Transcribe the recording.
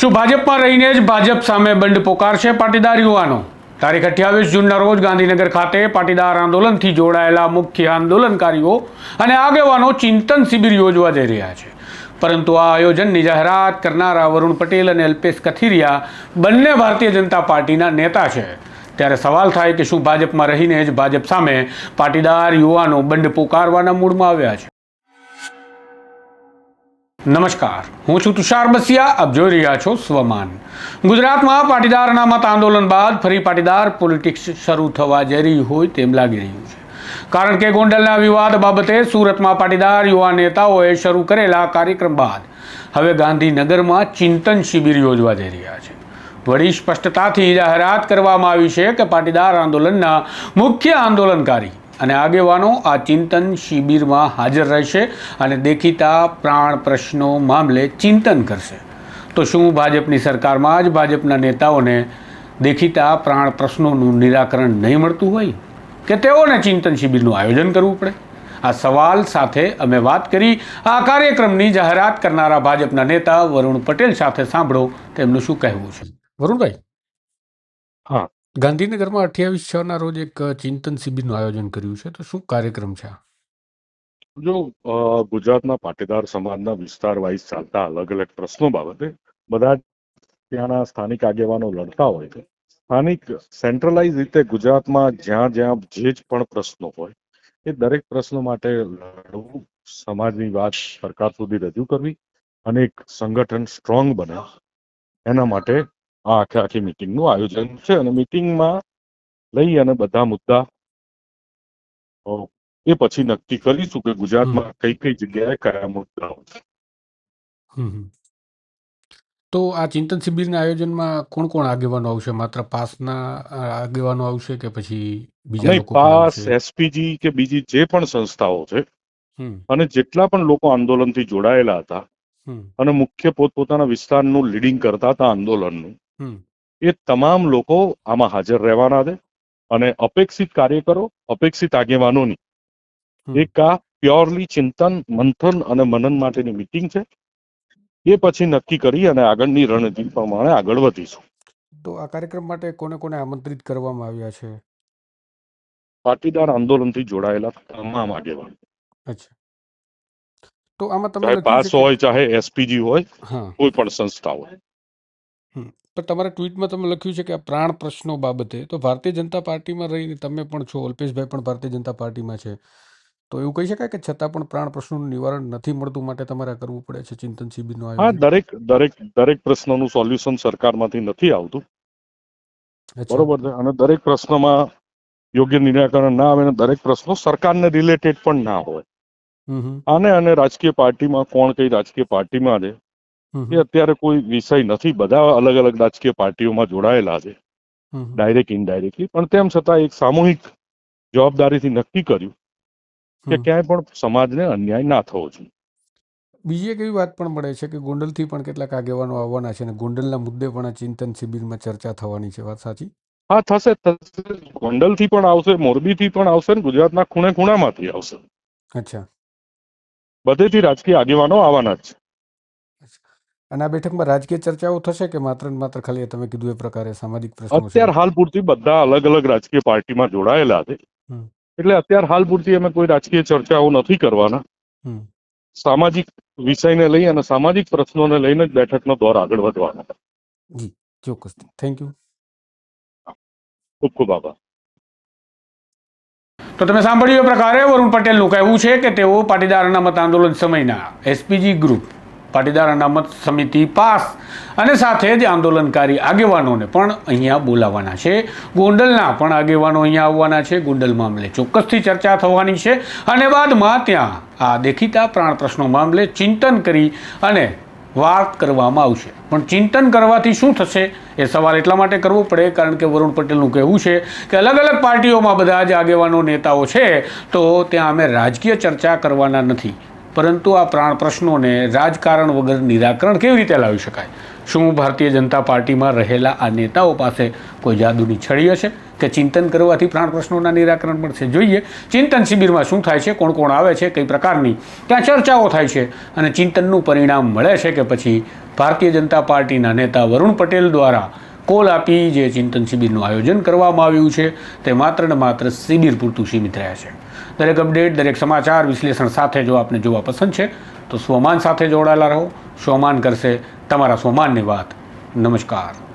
શું ભાજપમાં રહીને જ ભાજપ સામે બંડ પોકારશે પાટીદાર યુવાનો? તારીખ અઠ્યાવીસ જૂનના રોજ ગાંધીનગર ખાતે પાટીદાર આંદોલનથી જોડાયેલા મુખ્ય આંદોલનકારીઓ અને આગેવાનો ચિંતન શિબિર યોજવા જઈ રહ્યા છે. પરંતુ આ આયોજનની જાહેરાત કરનારા વરુણ પટેલ અને અલ્પેશ કથિરિયા બંને ભારતીય જનતા પાર્ટીના નેતા છે. ત્યારે સવાલ થાય કે શું ભાજપમાં રહીને જ ભાજપ સામે પાટીદાર યુવાનો બંડ પોકારવાના મૂડમાં આવ્યા છે? નમસ્કાર. હું છું તુષાર બસિયા. આપ જોઈ રહ્યા છો સ્વમાન. ગુજરાતમાં પાટીદાર અનામત આંદોલન બાદ ફરી પાટીદાર પોલિટિક્સ શરૂ થવા જઈ રહી હોય તેમ લાગી રહ્યું છે. કારણ કે ગોંડલના વિવાદ બાબતે સુરતમાં પાટીદાર યુવા નેતાઓએ શરૂ કરેલા કાર્યક્રમ બાદ હવે ગાંધીનગરમાં ચિંતન શિબિર યોજવા જઈ રહ્યા છે. વળી સ્પષ્ટતાથી જાહેરાત કરવામાં આવી છે કે પાટીદાર આંદોલનના મુખ્ય આંદોલનકારી અને આગેવાનો આ ચિંતન શિબિરમાં હાજર રહેશે અને દેખીતા પ્રાણ પ્રશ્નો મામલે ચિંતન કરશે. તો શું ભાજપની સરકારમાં જ ભાજપના નેતાઓને દેખીતા પ્રાણ પ્રશ્નોનું નિરાકરણ નહીં મળતું હોય? કે તેઓને ચિંતન શિબિરનું આયોજન કરવું પડે? આ સવાલ સાથે અમે વાત કરી. આ કાર્યક્રમની જાહેરાત કરનારા ભાજપના નેતા વરુણ પટેલ સાથે સાંભળો તેમનું શું કહેવું છે. વરુણભાઈ? હા. ગાંધીનગરમાં અઠ્યાવીસ છ ના રોજ એક ચિંતન શિબિરનું આયોજન કર્યું છે તો શું કાર્યક્રમ છે? જો અ, ગુજરાતના પાટીદાર સમાજના વિસ્તાર વાઇઝ ચાલતા અલગ અલગ પ્રશ્નો બાબતે બધા જ ત્યાંના સ્થાનિક આગેવાનો લડતા હોય છે સ્થાનિક સેન્ટ્રલાઇઝ રીતે ગુજરાતમાં જ્યાં જ્યાં જે જ પણ પ્રશ્નો હોય એ દરેક પ્રશ્નો માટે લડવું સમાજની વાત સરકાર સુધી રજૂ કરવી અને એક સંગઠન સ્ટ્રોંગ બને એના માટે આ આખે આખી મિટિંગનું આયોજન છે અને મિટિંગમાં લઈ અને બધા મુદ્દા એ પછી નક્કી કરીશું કે ગુજરાતમાં કઈ કઈ જગ્યાએ કયા મુદ્દાઓ છે. તો આ ચિંતન શિબિરના આયોજનમાં કોણ કોણ આગેવાનો આવશે? માત્ર પાસના આગેવાનો આવશે કે પછી બીજા લોકો પાસ એસપીજી કે બીજી જે પણ સંસ્થાઓ છે અને જેટલા પણ લોકો આંદોલનથી જોડાયેલા હતા અને મુખ્ય પોતપોતાના વિસ્તારનું લીડિંગ કરતા હતા આંદોલનનું એ તમામ લોકો આમાં હાજર રહેવાના છે અને અપેક્ષિત કાર્યકરો અપેક્ષિત આગેવાનોની. એક આ પ્યોરલી ચિંતન મંથન અને મનન માટેની મિટિંગ છે. એ પછી નક્કી કરી અને આગળની રણનીતિ પ્રમાણે આગળ વધીશું. તો આ કાર્યક્રમ માટે કોને કોને આમંત્રિત કરવામાં આવ્યા છે? પાટીદાર આંદોલનથી જોડાયેલા તમામ આગેવાનો. અચ્છા. તો આમાં તમે પાસ હોય ચાહે એસપીજી હોય કોઈ પણ સંસ્થા હોય. પણ તમારા ટ્વીટમાં તમે લખ્યું છે કે આ પ્રાણ પ્રશ્નો બાબતે. તો ભારતીય જનતા પાર્ટીમાં રહીને તમે પણ છો અલ્પેશભાઈ પણ ભારતીય જનતા પાર્ટીમાં છે. તો એવું કહી શકાય કે છતાં પણ પ્રાણ પ્રશ્નોનું નિવારણ નથી મળતું માટે તમારે કરવું પડે છે ચિંતન શિબિરનું હા દરેક દરેક દરેક પ્રશ્નનું સોલ્યુશન સરકારમાંથી નથી આવતું. બરોબર છે? અને દરેક પ્રશ્નમાં યોગ્ય નિરાકરણ ના આવે અને દરેક પ્રશ્નો સરકારને રિલેટેડ પણ ના હોય. આને અને રાજકીય પાર્ટીમાં કોણ કઈ રાજકીય પાર્ટીમાં છે એ અત્યારે કોઈ વિષય નથી. બધા અલગ અલગ રાજકીય પાર્ટીઓમાં જોડાયેલા છે. ડાયરેક્ટ ઇનડાયરેક્ટલી પણ તેમ છતાં એક સામૂહિક જવાબદારીથી નક્કી કર્યું કે ક્યાંય પણ સમાજને અન્યાય ના થવો જોઈએ. બીજી એક એવી વાત પણ મળે છે કે ગોંડલથી પણ કેટલાક આગેવાનો આવવાના છે અને ગોંડલના મુદ્દે પણ આ ચિંતન શિબિરમાં ચર્ચા થવાની છે. વાત સાચી? હા થશે થશે. ગોંડલથી પણ આવશે મોરબીથી પણ આવશે ને ગુજરાતના ખૂણે ખૂણામાંથી આવશે. અચ્છા. બધેથી રાજકીય આગેવાનો આવવાના જ છે. અને આ બેઠકમાં રાજકીય ચર્ચાઓ થશે કે માત્ર ને માત્ર ખાલી તમે કીધું એ પ્રકારે સામાજિક પ્રશ્નો અત્યાર હાલ પૂરતી બધા અલગ અલગ રાજકીય પાર્ટીમાં જોડાયેલા છે. એટલે અત્યાર હાલ પૂરતી અમે કોઈ રાજકીય ચર્ચાઓ નથી કરવાના. સામાજિક વિષયને લઈ અને સામાજિક પ્રશ્નોને લઈને જ બેઠકનો દોર આગળ વધવાનો જી ચોક્કસ. થેન્ક યુ ખૂબ ખૂબ આભાર. તો તમે સાંભળ્યું એ પ્રકારે વરુણ પટેલનું કહેવું છે કે તેઓ પાટીદારના મત આંદોલન સમયના એસપીજી ગ્રુપ પાટીદાર અનામત સમિતિ પાસ. અને સાથે જ આંદોલનકારી આગેવાનોને પણ અહીંયા બોલાવવાના છે. ગોંડલના પણ આગેવાનો અહીંયા આવવાના છે. ગોંડલ મામલે ચોક્કસથી ચર્ચા થવાની છે. અને બાદમાં ત્યાં આ દેખીતા પ્રાણ પ્રશ્નો મામલે ચિંતન કરી અને વાત કરવામાં આવશે. પણ ચિંતન કરવાથી શું થશે એ સવાલ એટલા માટે કરવો પડે, કારણ કે વરુણ પટેલનું કહેવું છે કે અલગ અલગ પાર્ટીઓમાં બધા જ આગેવાનો નેતાઓ છે, તો ત્યાં અમે રાજકીય ચર્ચા કરવાના નથી. પરંતુ આ પ્રાણ પ્રશ્નોને રાજકારણ વગર નિરાકરણ કેવી રીતે લાવી શકાય? શું ભારતીય જનતા પાર્ટીમાં રહેલા આ નેતાઓ પાસે કોઈ જાદુની છડી હશે કે ચિંતન કરવાથી પ્રાણ પ્રશ્નોના નિરાકરણ મળશે? જોઈએ, ચિંતન શિબિરમાં શું થાય છે, કોણ કોણ આવે છે, કઈ પ્રકારની ત્યાં ચર્ચાઓ થાય છે અને ચિંતનનું પરિણામ મળે છે કે પછી ભારતીય જનતા પાર્ટીના નેતા વરુણ પટેલ દ્વારા કોલ આપી જે ચિંતન શિબિરનું આયોજન કરવામાં આવ્યું છે, તે માત્ર ને માત્ર શિબિર પૂરતું સીમિત રહ્યા છે. દરેક અપડેટ, દરેક સમાચાર, વિશ્લેષણ સાથે જો આપને જોવા પસંદ છે, તો સ્વમાન સાથે જોડાયેલા રહો. સ્વમાન કરશે તમારા સ્વમાનની વાત. નમસ્કાર.